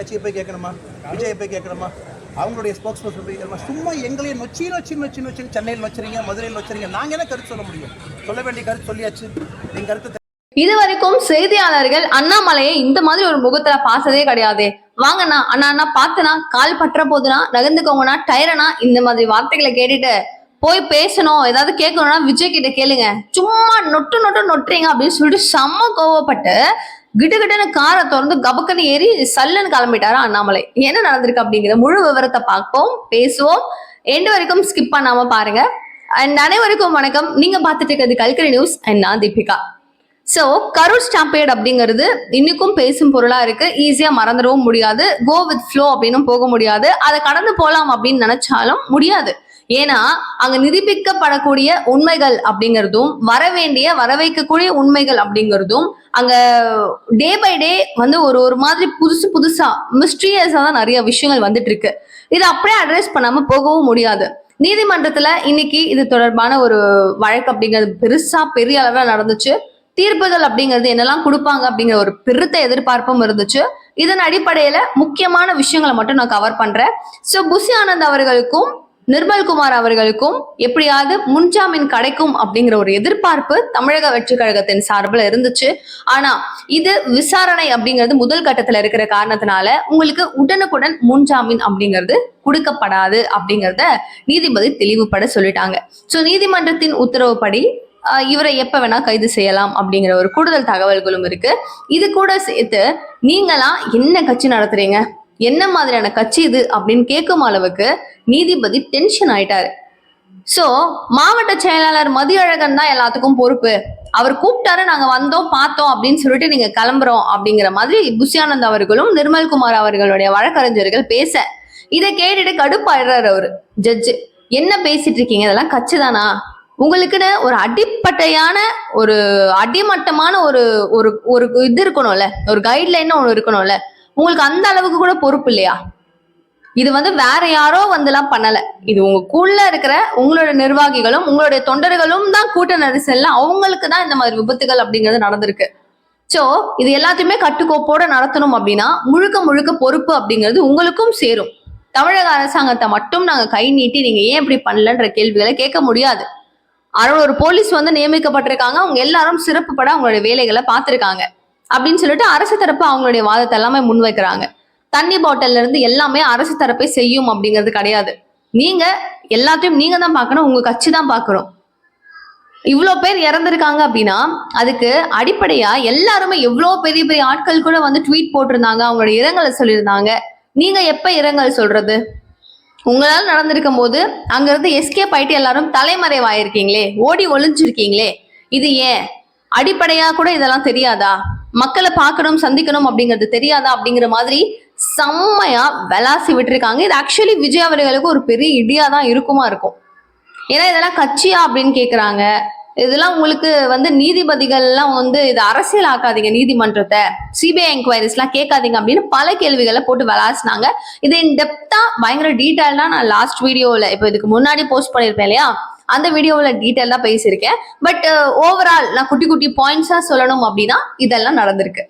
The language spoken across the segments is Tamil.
கட்சியை போய் கேட்கணுமா? விஜயை போய் கேட்கணுமா? அவங்களுடைய ஸ்போக்ஸ் பர்சன் போய் கேட்கணுமா? சும்மா எங்களையும் நொச்சி நொச்சி நொச்சி நொச்சி சென்னையில் வச்சுறீங்க மதுரையில் வச்சுறீங்க நாங்கள் என்ன கருத்து சொல்ல முடியும்? சொல்ல வேண்டிய கருத்து சொல்லியாச்சு. எங்கள் கருத்து இதுவரைக்கும் செய்தியாளர்கள் அண்ணாமலையை இந்த மாதிரி ஒரு முகத்துல பார்த்ததே கிடையாது. வாங்கண்ணா அண்ணா அண்ணா பாத்துனா கால் பற்ற போதுனா நகர்ந்துக்கோங்கண்ணா டயரனா இந்த மாதிரி வார்த்தைகளை கேட்டுட்டு போய் பேசணும். ஏதாவது கேட்கணும்னா விஜய் கிட்ட கேளுங்க. சும்மா நொட்டு நொட்டு நொட்டுறீங்க அப்படின்னு சொல்லிட்டு செம்ம கோவப்பட்டு கிட்டு காரை திறந்து கபக்கன்னு ஏறி சல்லுன்னு கிளம்பிட்டாரா அண்ணாமலை. என்ன நடந்திருக்கு அப்படிங்கிற முழு விவரத்தை பார்ப்போம் பேசுவோம். எண்டு வரைக்கும் ஸ்கிப் பண்ணாம பாருங்க. அண்ட் அனைவருக்கும் வணக்கம். நீங்க பார்த்துட்டு இருக்கிறது கல்கரி நியூஸ் அண்ட் நான் தீபிகா. ஸோ கரூர் ஸ்டாம்பேட் அப்படிங்கிறது இன்னைக்கும் பேசும் பொருளா இருக்கு. ஈஸியா மறந்துடவும் முடியாது. கோ வித் ஃப்ளோ அப்படின்னு போக முடியாது. அதை கடந்து போகலாம் அப்படின்னு நினைச்சாலும் முடியாது. ஏன்னா அங்க நிரூபிக்கப்படக்கூடிய உண்மைகள் அப்படிங்கிறதும் வர வேண்டிய வர வைக்கக்கூடிய உண்மைகள் அப்படிங்கிறதும் அங்க டே பை டே வந்து ஒரு ஒரு மாதிரி புதுசு புதுசா மிஸ்ட்ரியஸா தான் நிறைய விஷயங்கள் வந்துட்டு இருக்கு இது அப்படியே அட்ரஸ் பண்ணாம போகவும் முடியாது. நீதிமன்றத்துல இன்னைக்கு இது தொடர்பான ஒரு வழக்கு அப்படிங்கிறது பெருசா பெரிய அளவுல நடந்துச்சு. தீர்ப்புகள் அப்படிங்கிறது என்னெல்லாம் கொடுப்பாங்க அப்படிங்கிற ஒரு பெருத்த எதிர்பார்ப்பும் இருந்துச்சு. இதன் அடிப்படையில முக்கியமான விஷயங்களை மட்டும் நான் கவர் பண்றேன். ஸோ புசி ஆனந்த் அவர்களுக்கும் நிர்மல்குமார் அவர்களுக்கும் எப்படியாவது முன்ஜாமீன் கிடைக்கும் அப்படிங்கிற ஒரு எதிர்பார்ப்பு தமிழக வெற்றி கழகத்தின் சார்பில் இருந்துச்சு. ஆனா இது விசாரணை அப்படிங்கிறது முதல் கட்டத்துல இருக்கிற காரணத்தினால உங்களுக்கு உடனுக்குடன் முன்ஜாமீன் அப்படிங்கிறது கொடுக்கப்படாது அப்படிங்கிறத நீதிபதி தெளிவுபட சொல்லிட்டாங்க. ஸோ நீதிமன்றத்தின் உத்தரவுப்படி இவரை எப்ப வேணா கைது செய்யலாம் அப்படிங்கிற ஒரு கூடுதல் தகவல்களும் இருக்கு. இது கூட சேர்த்து நீங்களாம் என்ன கட்சி நடத்துறீங்க? என்ன மாதிரியான கட்சி இது அப்படின்னு கேட்கும் அளவுக்கு நீதிபதி டென்ஷன் ஆயிட்டாரு. சோ மாவட்ட செயலாளர் மதியழகன் தான் எல்லாத்துக்கும் பொறுப்பு. அவர் கூப்பிட்டாரு நாங்க வந்தோம் பார்த்தோம் அப்படின்னு சொல்லிட்டு நீங்க கிளம்புறோம் அப்படிங்கிற மாதிரி புஷியானந்த் அவர்களும் நிர்மல்குமார் அவர்களுடைய வழக்கறிஞர்கள் பேச இதை கேட்டுட்டு கடுப்பாயிடுறாரு அவரு ஜட்ஜு என்ன பேசிட்டு இருக்கீங்க? இதெல்லாம் கட்சி தானா? உங்களுக்குன்னு ஒரு அடிப்பட்டையான ஒரு அடிமட்டமான ஒரு ஒரு ஒரு இது இருக்கணும்ல ஒரு கைட்லைன் ஒன்று இருக்கணும்ல. உங்களுக்கு அந்த அளவுக்கு கூட பொறுப்பு இல்லையா? இது வந்து வேற யாரோ வந்துலாம் பண்ணல. இது உங்களுக்குள்ள இருக்கிற உங்களோட நிர்வாகிகளும் உங்களுடைய தொண்டர்களும் தான் கூட்ட நெரிசல்ல அவங்களுக்கு தான் இந்த மாதிரி விபத்துகள் அப்படிங்கிறது நடந்திருக்கு. சோ இது எல்லாத்தையுமே கட்டுக்கோப்போட நடத்தணும் அப்படின்னா முழுக்க முழுக்க பொறுப்பு அப்படிங்கிறது உங்களுக்கும் சேரும். தமிழக அரசாங்கத்தை மட்டும் நாங்க கை நீட்டி நீங்க ஏன் இப்படி பண்ணலன்ற கேள்விகளை கேட்க முடியாது. அறுநூறு போலீஸ் வந்து நியமிக்கப்பட்டிருக்காங்க. அவங்க எல்லாரும் சிறப்புப்பட அவங்களுடைய வேலைகளை பார்த்திருக்காங்க. அப்படின்னு சொல்லிட்டு அரசு தரப்பு அவங்களுடைய வாதத்தை எல்லாமே முன்வைக்கிறாங்க. தண்ணி பாட்டில்ல இருந்து எல்லாமே அரசு தரப்பே செய்யும் அப்படிங்கிறது கிடையாது. நீங்க எல்லாத்தையும் நீங்க தான் பார்க்கணும் உங்க கட்சி தான் பார்க்கணும் இவ்வளோ பேர் இறந்துருக்காங்க அப்படின்னா அதுக்கு அடிப்படையா எல்லாருமே எவ்வளோ பெரிய பெரிய ஆட்கள் கூட வந்து ட்வீட் போட்டிருந்தாங்க அவங்களோட இரங்கலை சொல்லியிருந்தாங்க. நீங்க எப்ப இரங்கல் சொல்றது? உங்களால நடந்திருக்கும் போது அங்கிருந்து எஸ்கேப் ஆயிட்டு எல்லாரும் தலைமறைவாயிருக்கீங்களே ஓடி ஒளிஞ்சிருக்கீங்களே. இது ஏன்? அடிப்படையா கூட இதெல்லாம் தெரியாதா? மக்களை பார்க்கணும் சந்திக்கணும் அப்படிங்கிறது தெரியாதா அப்படிங்கிற மாதிரி செம்மையா விளாசி விட்டுருக்காங்க. இது ஆக்சுவலி விஜய் அவர்களுக்கு ஒரு பெரிய இடியா தான் இருக்குமா இருக்கும். ஏன்னா இதெல்லாம் கட்சியா அப்படின்னு கேக்குறாங்க. இதெல்லாம் உங்களுக்கு வந்து நீதிபதிகள் எல்லாம் வந்து இது அரசியல் ஆக்காதீங்க நீதிமன்றத்தை. சிபிஐ என்கொயரிஸ்லாம் கேட்காதீங்க அப்படின்னு பல கேள்விகளை போட்டு விளாசினாங்க இது இன் டெப்தா பயங்கர டீட்டெயில்னா நான் லாஸ்ட் வீடியோவில் இப்போ இதுக்கு முன்னாடி போஸ்ட் பண்ணியிருப்பேன் இல்லையா? அந்த வீடியோவில் டீட்டெயிலாக பேசியிருக்கேன். பட் ஓவரால் uh, நான் குட்டி குட்டி பாயிண்ட்ஸாக சொல்லணும் அப்படின்னா இதெல்லாம் நடந்திருக்கு.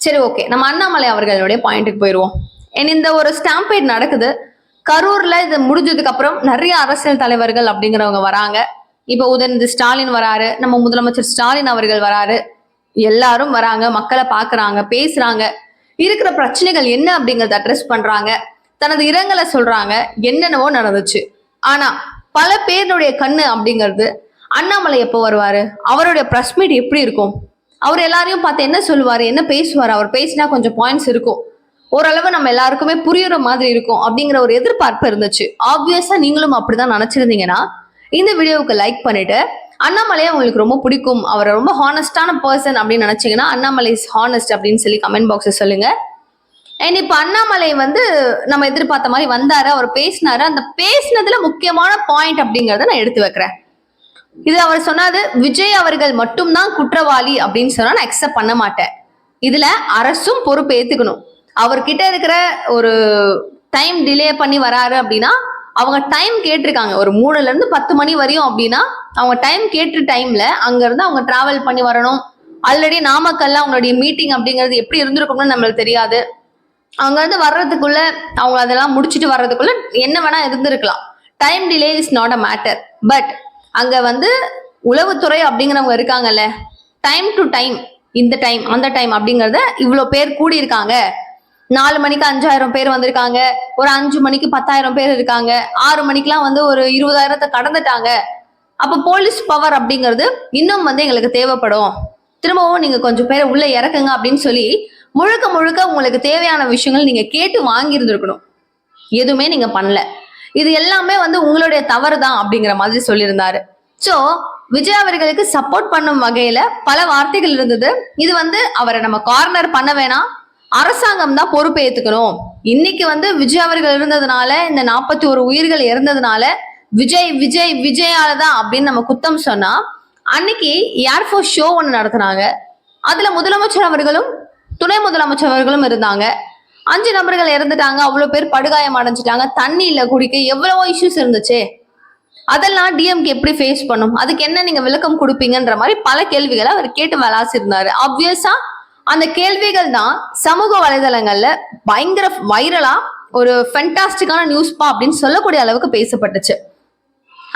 சரி ஓகே நம்ம அண்ணாமலை அவர்களுடைய பாயிண்ட்டுக்கு போயிடுவோம் And இந்த ஒரு ஸ்டாம்பேட் நடக்குது. கரூர்ல இது முடிஞ்சதுக்கு அப்புறம் நிறைய அரசியல் தலைவர்கள் அப்படிங்கிறவங்க வராங்க. இப்போ உதயநிதி ஸ்டாலின் வராரு நம்ம முதலமைச்சர் ஸ்டாலின் அவர்கள் வராரு. எல்லாரும் வராங்க மக்களை பார்க்குறாங்க பேசுறாங்க. இருக்கிற பிரச்சனைகள் என்ன அப்படிங்கறத அட்ரஸ் பண்றாங்க. தனது இரங்கலை சொல்றாங்க என்னென்னவோ நடந்துச்சு. ஆனா பல பேருடைய கண்ணு அப்படிங்கிறது அண்ணாமலை எப்போ வருவாரு? அவருடைய ப்ரெஸ் மீட் எப்படி இருக்கும்? அவர் எல்லாரையும் பார்த்து என்ன சொல்லுவார்? என்ன பேசுவார்? அவர் பேசினா கொஞ்சம் பாயிண்ட்ஸ் இருக்கும். ஓரளவு நம்ம எல்லாருக்குமே புரியுற மாதிரி இருக்கும் அப்படிங்கிற ஒரு எதிர்பார்ப்பு இருந்துச்சு. ஆப்வியஸா நீங்களும் அப்படிதான் நினைச்சிருந்தீங்கன்னா இந்த வீடியோவுக்கு லைக் பண்ணிட்டு அண்ணாமலையை உங்களுக்கு ரொம்ப பிடிக்கும். அவரை ரொம்ப ஹானஸ்டான பர்சன் அப்படின்னு நினைச்சீங்கன்னா அண்ணாமலை இஸ் ஹானஸ்ட் அப்படின்னு சொல்லி கமெண்ட் பாக்ஸை சொல்லுங்க. அண்ட் இப்போ அண்ணாமலை வந்து நம்ம எதிர்பார்த்த மாதிரி வந்தாரு அவர் பேசினாரு. அந்த பேசினதுல முக்கியமான பாயிண்ட் அப்படிங்கறத நான் எடுத்து வைக்கிறேன். இது அவர் சொன்னாது விஜய் அவர்கள் மட்டும்தான் குற்றவாளி அப்படின்னு சொன்னா நான் அக்செப்ட் பண்ண மாட்டேன். இதுல அரசும் பொறுப்பு ஏத்துக்கணும். அவர்கிட்ட இருக்கிற ஒரு டைம் டிலே பண்ணி வராரு அப்படின்னா அவங்க டைம் கேட்டிருக்காங்க. ஒரு மூணுல இருந்து பத்து மணி வரையும் அப்படின்னா அவங்க டைம் கேட்ட டைம்ல அங்க இருந்து அவங்க டிராவல் பண்ணி வரணும். ஆல்ரெடி நாமக்கல்ல அவங்களுடைய மீட்டிங் அப்படிங்கிறது எப்படி இருந்திருக்கும்னு நம்மளுக்கு தெரியாது. அவங்க வந்து வர்றதுக்குள்ள அவங்க அதெல்லாம் முடிச்சுட்டு வர்றதுக்குள்ள என்ன வேணா இருந்திருக்கலாம். Time delay is not a matter but அங்க வந்து உளவுத்துறை அப்படிங்கிறவங்க இருக்காங்கல்ல. டைம் டு டைம் இந்த டைம் அந்த டைம் அப்படிங்கறத இவ்வளோ பேர் கூடி இருக்காங்க நாலு மணிக்கு அஞ்சாயிரம் பேர் வந்திருக்காங்க. ஒரு அஞ்சு மணிக்கு பத்தாயிரம் பேர் இருக்காங்க. ஆறு மணிக்கெல்லாம் வந்து ஒரு இருபதாயிரத்தை கடந்துட்டாங்க. அப்ப போலீஸ் பவர் அப்படிங்கிறது இன்னும் வந்து எங்களுக்கு தேவைப்படும். திரும்பவும் நீங்க கொஞ்சம் பேரை உள்ள இறக்குங்க அப்படின்னு சொல்லி முழுக்க முழுக்க உங்களுக்கு தேவையான விஷயங்கள் நீங்க கேட்டு வாங்கியிருந்திருக்கணும். எதுவுமே நீங்க பண்ணல. இது எல்லாமே வந்து உங்களுடைய தவறு தான் அப்படிங்கிற மாதிரி சொல்லியிருந்தாரு. சோ விஜய் அவர்களுக்கு சப்போர்ட் பண்ணும் வகையில பல வார்த்தைகள் இருந்தது. இது வந்து அவரை நம்ம கார்னர் பண்ண வேணாம். அரசாங்கம் தான் பொறுப்பு ஏத்துக்கணும். இன்னைக்கு வந்து விஜய் அவர்கள் இருந்ததுனால இந்த நாற்பத்தி ஒரு உயிர்கள் இறந்ததுனால விஜய் விஜய் விஜயால தான் அப்படின்னு நம்ம குத்தம் சொன்னா அன்னைக்கு ஏர்ஃபோர்ஸ் ஷோ ஒன்று நடத்துனாங்க. அதுல முதலமைச்சர் அவர்களும் துணை முதலமைச்சர் அவர்களும் இருந்தாங்க. அஞ்சு நபர்கள் இறந்துட்டாங்க. அவ்வளவு பேர் படுகாயம் அடைஞ்சிட்டாங்க. தண்ணி இல்ல குடிக்க எவ்வளவோ இஷ்யூஸ் இருந்துச்சு. அதெல்லாம் டிஎம்கே எப்படி ஃபேஸ் பண்ணும்? அதுக்கு என்ன நீங்க விளக்கம் கொடுப்பீங்கன்ற மாதிரி பல கேள்விகளை அவர் கேட்டு விளாசிருந்தாரு. ஆப்வியஸா அந்த கேள்விகள் தான் சமூக வலைதளங்கள்ல பயங்கர வைரலா ஒரு ஃபென்டாஸ்டிக்கான நியூஸ்பா அப்படின்னு சொல்லக்கூடிய அளவுக்கு பேசப்பட்டுச்சு.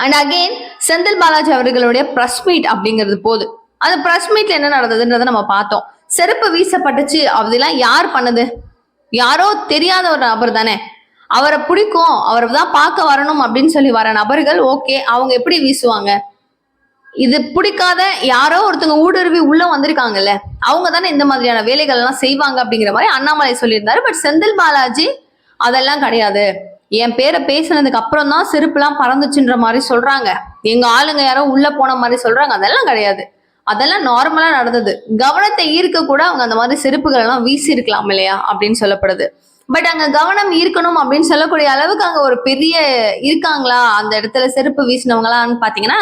அண்ட் அகெயின் செந்தில் பாலாஜி அவர்களுடைய ப்ரெஸ் மீட் அப்படிங்கிறது போது. அந்த ப்ரெஸ் மீட்ல என்ன நடந்ததுன்றதை நம்ம பார்த்தோம். செருப்பு வீசப்பட்டுச்சு. அதெல்லாம் யார் பண்ணது? யாரோ தெரியாத ஒரு நபர் தானே. அவரை பிடிக்கும். அவரை தான் பார்க்க வரணும் அப்படின்னு சொல்லி வர நபர்கள் ஓகே அவங்க எப்படி வீசுவாங்க? இது பிடிக்காத யாரோ ஒருத்தவங்க ஊடுருவி உள்ள வந்திருக்காங்கல்ல. அவங்க தானே இந்த மாதிரியான வேலைகள் எல்லாம் செய்வாங்க அப்படிங்கிற மாதிரி அண்ணாமலை சொல்லியிருந்தாரு. பட் செந்தில் பாலாஜி அதெல்லாம் கிடையாது. என் பேரை பேசுனதுக்கு அப்புறம் தான் செருப்புலாம் பறந்துச்சுன்ற மாதிரி சொல்றாங்க. எங்க ஆளுங்க யாரோ உள்ள போன மாதிரி சொல்றாங்க. அதெல்லாம் கிடையாது. அதெல்லாம் நார்மலா நடந்தது. கவனத்தை ஈர்க்க கூட அவங்க அந்த மாதிரி செருப்புகள் எல்லாம் வீசி இருக்கலாம் இல்லையா? அப்படின்னு சொல்லப்படுது. பட் அங்க கவனம் ஈர்க்கணும் அப்படின்னு சொல்லக்கூடிய அளவுக்கு அங்க ஒரு பெரிய இருக்காங்களா? அந்த இடத்துல செருப்பு வீசினவங்களான்னு பாத்தீங்கன்னா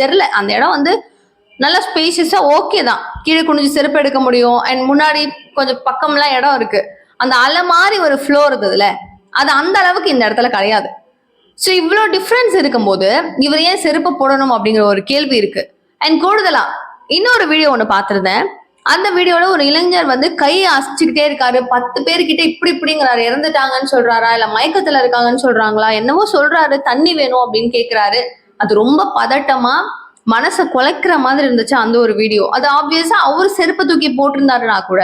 தெரில அந்த இடம் வந்து நல்லா ஸ்பேஷியஸா ஓகே தான். கீழே குனிஞ்சு செருப்பு எடுக்க முடியும். அண்ட் முன்னாடி கொஞ்சம் பக்கம்லாம் இடம் இருக்கு. அந்த அலை மாதிரி ஒரு ஃப்ளோ இருந்ததுல. அது அந்த அளவுக்கு இந்த இடத்துல கிடையாது. ஸோ இவ்வளோ டிஃப்ரென்ஸ் இருக்கும்போது இவர் ஏன் செருப்பு போடணும் அப்படிங்கிற ஒரு கேள்வி இருக்கு. அண்ட் கூடுதலா இன்னொரு வீடியோ ஒன்று பார்த்துருந்தேன். அந்த வீடியோல ஒரு இளைஞர் வந்து கையை அசிச்சுக்கிட்டே இருக்காரு. பத்து பேர்கிட்ட இப்படி இப்படிங்கிறாரு. இறந்துட்டாங்கன்னு சொல்றாரா? இல்ல மயக்கத்துல இருக்காங்கன்னு சொல்றாங்களா? என்னவோ சொல்றாரு. தண்ணி வேணும் அப்படின்னு கேக்குறாரு. அது ரொம்ப பதட்டமா மனசை குலைக்கிற மாதிரி இருந்துச்சு அந்த ஒரு வீடியோ அது ஆப்வியஸா அவர் செருப்பை தூக்கி போட்டிருந்தாருன்னா கூட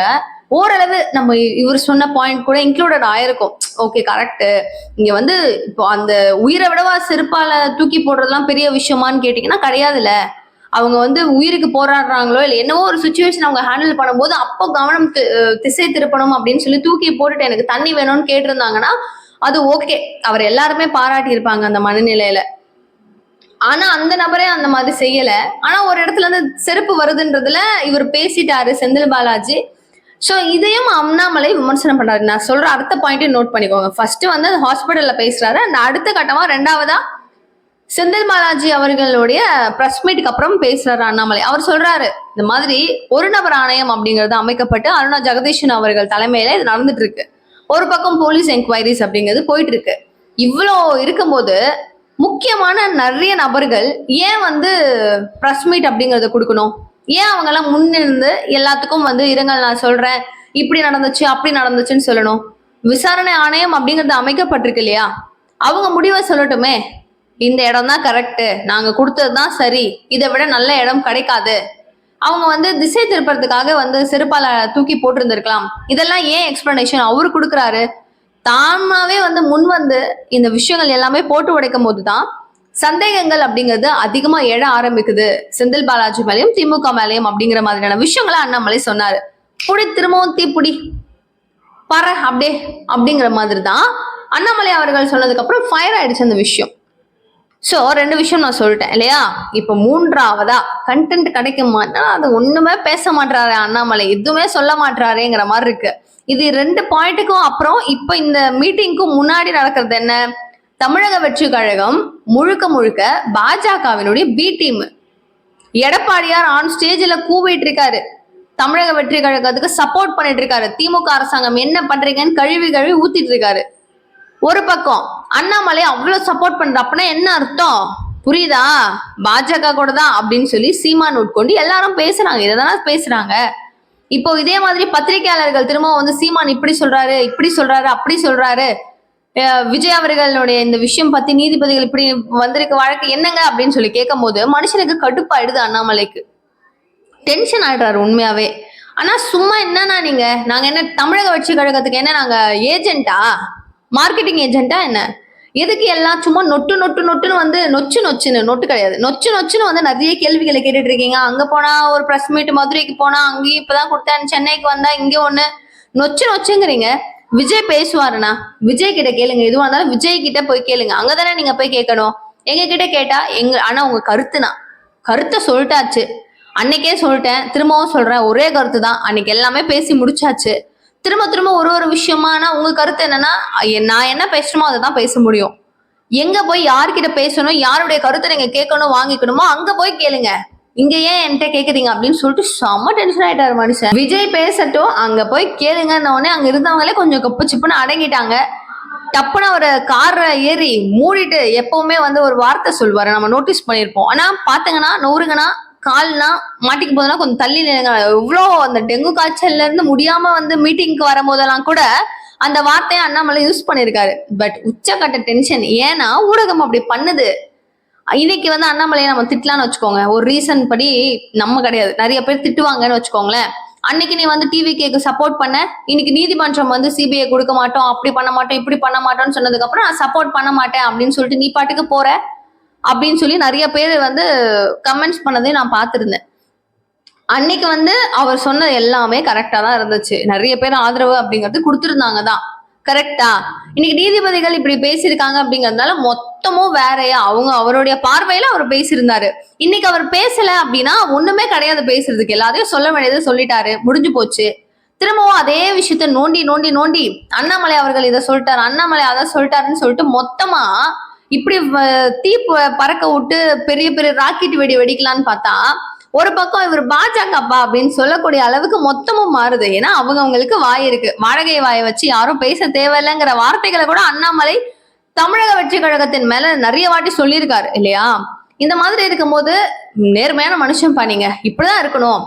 ஓரளவு நம்ம இவர் சொன்ன பாயிண்ட் கூட இன்க்ளூடட் ஆயிருக்கும். ஓகே கரெக்ட் இங்க வந்து இப்போ அந்த உயிரை விடவா செருப்பால தூக்கி போடுறதுலாம் பெரிய விஷயமான்னு கேட்டீங்கன்னா கிடையாதுல்ல. அவங்க வந்து உயிருக்கு போராடுறாங்களோ இல்லை என்னவோ ஒரு சுச்சுவேஷன் அவங்க ஹேண்டில் பண்ணும்போது அப்போ கவனம் திசை திருப்பணும் அப்படின்னு சொல்லி தூக்கி போட்டுட்டு எனக்கு தண்ணி வேணும்னு கேட்டிருந்தாங்கன்னா அது ஓகே அவர் எல்லாருமே பாராட்டி இருப்பாங்க அந்த மனநிலையில. ஆனா அந்த நபரே அந்த மாதிரி செய்யல. ஆனா ஒரு இடத்துல இருந்து செருப்பு வருதுன்றதுல இவர் பேசிட்டாரு செந்தில் பாலாஜி. ஸோ இதையும் அண்ணாமலை விமர்சனம் பண்றாரு. நான் சொல்ற அடுத்த பாயிண்ட்டையும் நோட் பண்ணிக்கோங்க. ஃபர்ஸ்ட் வந்து ஹாஸ்பிட்டல்ல பேசுறாரு. அந்த அடுத்த கட்டமா ரெண்டாவதா செந்தில் பாலாஜி அவர்களுடைய பிரஸ் மீட்டுக்கு அப்புறம் பேசுறாரு அண்ணாமலை. அவர் சொல்றாரு இந்த மாதிரி ஒரு நபர் ஆணையம் அப்படிங்கிறது அமைக்கப்பட்டு அருணா ஜெகதீஷன் அவர்கள் தலைமையில இது நடந்துட்டு இருக்கு. ஒரு பக்கம் போலீஸ் என்கொயரிஸ் அப்படிங்கிறது போயிட்டு இருக்கு. இவ்வளோ இருக்கும்போது முக்கியமான நிறைய நபர்கள் ஏன் வந்து ப்ரெஸ் மீட் அப்படிங்கிறத கொடுக்கணும்? ஏன் அவங்க எல்லாம் முன்னிருந்து எல்லாத்துக்கும் வந்து இருங்கள் நான் சொல்றேன். இப்படி நடந்துச்சு அப்படி நடந்துச்சுன்னு சொல்லணும். விசாரணை ஆணையம் அப்படிங்கிறது அமைக்கப்பட்டிருக்கு இல்லையா? அவங்க முடிவை சொல்லட்டுமே. இந்த இடம் தான் கரெக்டு நாங்க கொடுத்தது தான் சரி. இதை விட நல்ல இடம் கிடைக்காது. அவங்க வந்து திசை திருப்பறதுக்காக வந்து செருப்பால தூக்கி போட்டிருந்திருக்கலாம். இதெல்லாம் ஏன் எக்ஸ்பிளனேஷன் அவரு கொடுக்குறாரு? தானாவே வந்து முன் வந்து இந்த விஷயங்கள் எல்லாமே போட்டு உடைக்கும் போது தான் சந்தேகங்கள் அப்படிங்கிறது அதிகமா எழ ஆரம்பிக்குது. செந்தில் பாலாஜி மேலையும் திமுக மேலையும் அப்படிங்கிற மாதிரியான விஷயங்களை அண்ணாமலை சொன்னாரு. புடி திரும்பவும் தீப்புடி பற அப்படியே அப்படிங்கிற மாதிரி தான் அண்ணாமலை அவர்கள் சொன்னதுக்கு அப்புறம் ஃபயர் ஆயிடுச்சு அந்த விஷயம். ஸோ ரெண்டு விஷயம் நான் சொல்லிட்டேன் இல்லையா? இப்போ மூன்றாவதா கண்டென்ட் கிடைக்க அது ஒண்ணுமே பேச மாட்டாரு அண்ணாமலை எதுவுமே சொல்ல மாட்டாருங்கிற மாதிரி இருக்கு. இது ரெண்டு பாயிண்ட்டுக்கும் அப்புறம் இப்போ இந்த மீட்டிங்க்கும் முன்னாடி நடக்கிறது என்ன? தமிழக வெற்றி கழகம் முழுக்க முழுக்க பாஜகவினுடைய பி டீம் எடப்பாடியார் ஆன் ஸ்டேஜில் கூவிட்டு இருக்காரு. தமிழக வெற்றி கழகத்துக்கு சப்போர்ட் பண்ணிட்டு இருக்காரு. திமுக அரசாங்கம் என்ன பண்றீங்கன்னு கழுவி கழுவி ஊத்திட்டு இருக்காரு. ஒரு பக்கம் அண்ணாமலை அவ்வளவு சப்போர்ட் பண்ற அப்படின்னா என்ன அர்த்தம்? புரியுதா? பாஜக கூட தான் அப்படின்னு சொல்லி சீமான் உட்கொண்டு எல்லாரும் பேசுறாங்க. இதை தானே பேசுறாங்க. இப்போ இதே மாதிரி பத்திரிகையாளர்கள் திரும்ப வந்து சீமான் இப்படி சொல்றாரு இப்படி சொல்றாரு அப்படி சொல்றாரு. விஜய் அவர்களுடைய இந்த விஷயம் பத்தி நீதிபதிகள் இப்படி வந்திருக்க வழக்கு என்னங்க அப்படின்னு சொல்லி கேட்கும் போது மனுஷனுக்கு கடுப்பாயிடுது அண்ணாமலைக்கு. டென்ஷன் ஆயிடுறாரு உண்மையாவே. ஆனா சும்மா என்னன்னா நீங்க? நாங்க என்ன தமிழக வெற்றி கழகத்துக்கு என்ன நாங்க ஏஜென்ட்டா மார்க்கெட்டிங் ஏஜென்ட்டா என்ன? எதுக்கு எல்லாம் சும்மா நொட்டு நொட்டு நொட்டுன்னு வந்து நொச்சு நொச்சுன்னு? நொட்டு கிடையாது. நொச்சு நொச்சுன்னு வந்து நிறைய கேள்விகளை கேட்டுட்டு இருக்கீங்க. அங்க போனா ஒரு ப்ரெஸ் மீட் மதுரைக்கு போனா அங்கேயும் இப்பதான் கொடுத்தேன். சென்னைக்கு வந்தா இங்க ஒண்ணு. நொச்சு நொச்சுங்கிறீங்க. விஜய் பேசுவாருண்ணா. விஜய் கிட்ட கேளுங்க. எதுவா இருந்தாலும் விஜய் கிட்ட போய் கேளுங்க. அங்கதானே நீங்க போய் கேட்கணும். எங்க கிட்ட கேட்டா எங்க ஆனா உங்க கருத்துனா கருத்தை சொல்லிட்டாச்சு. அன்னைக்கே சொல்லிட்டேன். திரும்பவும் சொல்றேன். ஒரே கருத்து தான் அன்னைக்கு எல்லாமே பேசி முடிச்சாச்சு. திரும்ப திரும்ப ஒரு ஒரு விஷயமா ஆனா உங்க கருத்து என்னன்னா நான் என்ன பேசணுமோ அதை தான் பேச முடியும். எங்க போய் யார்கிட்ட பேசணும் யாருடைய கருத்தை நீங்க கேட்கணும் வாங்கிக்கணுமோ அங்க போய் கேளுங்க. இங்க ஏன் என்கிட்ட கேக்குறீங்க அப்படின்னு சொல்லிட்டு செம்ம டென்ஷன் ஆயிட்டாரு மனுஷன். விஜய் பேசட்டும் அங்க போய் கேளுங்கன்ன உடனே அங்க இருந்தவங்களே கொஞ்சம் கப்பு சிப்புன்னு அடங்கிட்டாங்க. டப்புன்னு அவர் கார்ல ஏறி மூடிட்டு எப்பவுமே வந்து ஒரு வார்த்தை சொல்வாரு. நம்ம நோட்டீஸ் பண்ணியிருப்போம். ஆனா பாத்தீங்கன்னா நூறுங்கன்னா கால்னா மாட்டிக்கு போதெல்லாம் கொஞ்சம் தள்ளி நில்லுங்க. எவ்வளோ அந்த டெங்கு காய்ச்சல்ல இருந்து முடியாம வந்து மீட்டிங்க்கு வரும்போதெல்லாம் கூட அந்த வார்த்தையை அண்ணாமலை யூஸ் பண்ணியிருக்காரு. பட் உச்சக்கட்ட டென்ஷன் ஏன்னா ஊடகம் அப்படி பண்ணுது. இன்னைக்கு வந்து அண்ணாமலையை நம்ம திட்டலாம்னு வச்சுக்கோங்க. ஒரு ரீசன் படி நம்ம கிடையாது. நிறைய பேர் திட்டுவாங்கன்னு வச்சுக்கோங்களேன். அன்னைக்கு நீ வந்து டிவி கேக்கு சப்போர்ட் பண்ண இன்னைக்கு நீதிமன்றம் வந்து சிபிஐ கொடுக்க மாட்டோம் அப்படி பண்ண மாட்டோம் இப்படி பண்ண மாட்டோம்னு சொன்னதுக்கு அப்புறம் நான் சப்போர்ட் பண்ண மாட்டேன் அப்படின்னு சொல்லிட்டு நீ பாட்டுக்கு போற? அப்படின்னு சொல்லி நிறைய பேர் வந்து கமெண்ட்ஸ் பண்ணதையும் நான் பார்த்துருந்தேன். அன்னைக்கு வந்து அவர் சொன்னது எல்லாமே கரெக்டா தான் இருந்துச்சு. நிறைய பேர் ஆதரவு அப்படிங்கிறது கொடுத்துருந்தாங்க தான். கரெக்டா இன்னைக்கு நீதிபதிகள் இப்படி பேசியிருக்காங்க அப்படிங்கிறதுனால மொத்தமும் வேறையா அவங்க அவருடைய பார்வையில அவர் பேசியிருந்தாரு. இன்னைக்கு அவர் பேசல அப்படின்னா ஒண்ணுமே கிடையாது பேசுறதுக்கு. எல்லாரையும் சொல்ல வேண்டியது சொல்லிட்டாரு. முடிஞ்சு போச்சு. திரும்பவும் அதே விஷயத்த நோண்டி நோண்டி நோண்டி அண்ணாமலை அவர்கள் இதை சொல்லிட்டாரு. அண்ணாமலை அதை சொல்லிட்டாருன்னு சொல்லிட்டு மொத்தமா இப்படி தீ பறக்க விட்டு பெரிய பெரிய ராக்கெட் வெடி வெடிக்கலான்னு பார்த்தா ஒரு பக்கம் இவர் பாஜகப்பா அப்படின்னு சொல்லக்கூடிய அளவுக்கு மொத்தமும் மாறுது. ஏன்னா அவங்க அவங்களுக்கு வாய் இருக்கு. வாடகை வாயை வச்சு யாரும் பேச தேவையில்லைங்கிற வார்த்தைகளை கூட அண்ணாமலை தமிழக வெற்றி கழகத்தின் மேல நிறைய வாட்டி சொல்லியிருக்காரு இல்லையா? இந்த மாதிரி இருக்கும்போது நேர்மையான மனுஷன் பண்ணீங்க இப்படிதான் இருக்கணும்.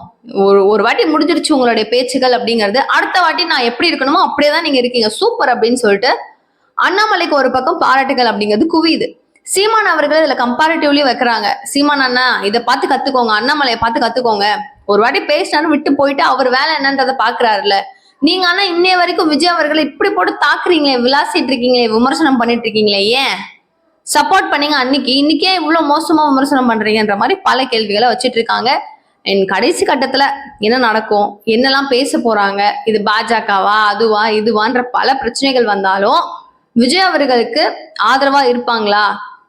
ஒரு ஒரு வாட்டி முடிஞ்சிருச்சு உங்களுடைய பேச்சுகள் அப்படிங்கிறது. அடுத்த வாட்டி நான் எப்படி இருக்கணுமோ அப்படியே தான் நீங்க இருக்கீங்க. சூப்பர் அப்படின்னு சொல்லிட்டு அண்ணாமலைக்கு ஒரு பக்கம் பாராட்டுகள் அப்படிங்கிறது குவியுது. சீமான் அவர்கள் இதுல கம்பேரிட்டிவ்லி வைக்கிறாங்க. சீமான் அண்ணா இதை பார்த்து கத்துக்கோங்க. அண்ணாமலையை பார்த்து கத்துக்கோங்க. ஒரு வாட்டி பேசினாலும் விட்டு போயிட்டு அவர் வேலை என்னன்றதை பாக்குறாருல நீங்க ஆனா இன்னைய வரைக்கும் விஜய் அவர்களை இப்படி போட்டு தாக்குறீங்களே விளாசிட்டு இருக்கீங்களே விமர்சனம் பண்ணிட்டு இருக்கீங்களே ஏன்? சப்போர்ட் பண்ணீங்க அன்னைக்கு. இன்னைக்கே இவ்வளவு மோசமா விமர்சனம் பண்றீங்கன்ற மாதிரி பல கேள்விகளை வச்சிட்டு இருக்காங்க. என் கடைசி கட்டத்துல என்ன நடக்கும்? என்னெல்லாம் பேச போறாங்க? இது பாஜகவா அதுவா இதுவான்ற பல பிரச்சனைகள் வந்தாலும் விஜய் அவர்களுக்கு ஆதரவா இருப்பாங்களா?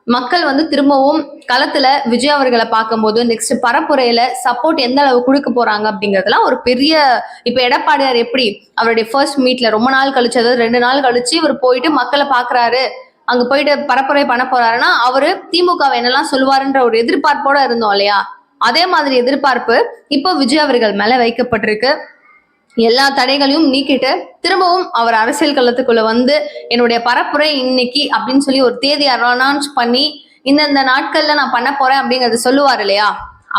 மக்கள் வந்து திரும்பவும் களத்துல விஜய் அவர்களை பார்க்கும்போது நெக்ஸ்ட் பரப்புரையில சப்போர்ட் எந்த அளவு கொடுக்க போறாங்க அப்படிங்கறதுலாம் ஒரு பெரிய இப்ப எடப்பாடியார் எப்படி அவருடைய ஃபர்ஸ்ட் மீட்ல ரொம்ப நாள் கழிச்சு அதாவது ரெண்டு நாள் கழிச்சு இவர் போயிட்டு மக்களை பாக்குறாரு அங்க போயிட்டு பரப்புரை பண்ண போறாருன்னா அவரு திமுக என்னெல்லாம் சொல்லுவாருன்ற ஒரு எதிர்பார்ப்போட இருந்தோம் இல்லையா? அதே மாதிரி எதிர்பார்ப்பு இப்போ விஜய் அவர்கள் மேல வைக்கப்பட்டிருக்கு. எல்லா தடைகளையும் நீக்கிட்டு திரும்பவும் அவர் அரசியல் களத்துக்குள்ள வந்து என்னுடைய பரப்புரை இன்னைக்கு அப்படின்னு சொல்லி ஒரு தேதி அனௌன்ஸ் பண்ணி இந்தந்த நாட்கள்ல நான் பண்ண போறேன் அப்படிங்கறத சொல்லுவார் இல்லையா?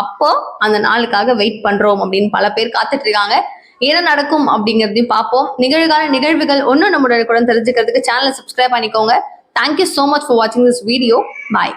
அப்போ அந்த நாளுக்காக வெயிட் பண்றோம் அப்படின்னு பல பேர் காத்துட்டு இருக்காங்க. என்ன நடக்கும் அப்படிங்கறதையும் பார்ப்போம். நிகழ்கால நிகழ்வுகள் ஒன்றும் நம்மளுடைய கூட தெரிஞ்சுக்கிறதுக்கு சேனலை சப்ஸ்கிரைப் பண்ணிக்கோங்க. Thank you so much for வாட்சிங் திஸ் வீடியோ பாய்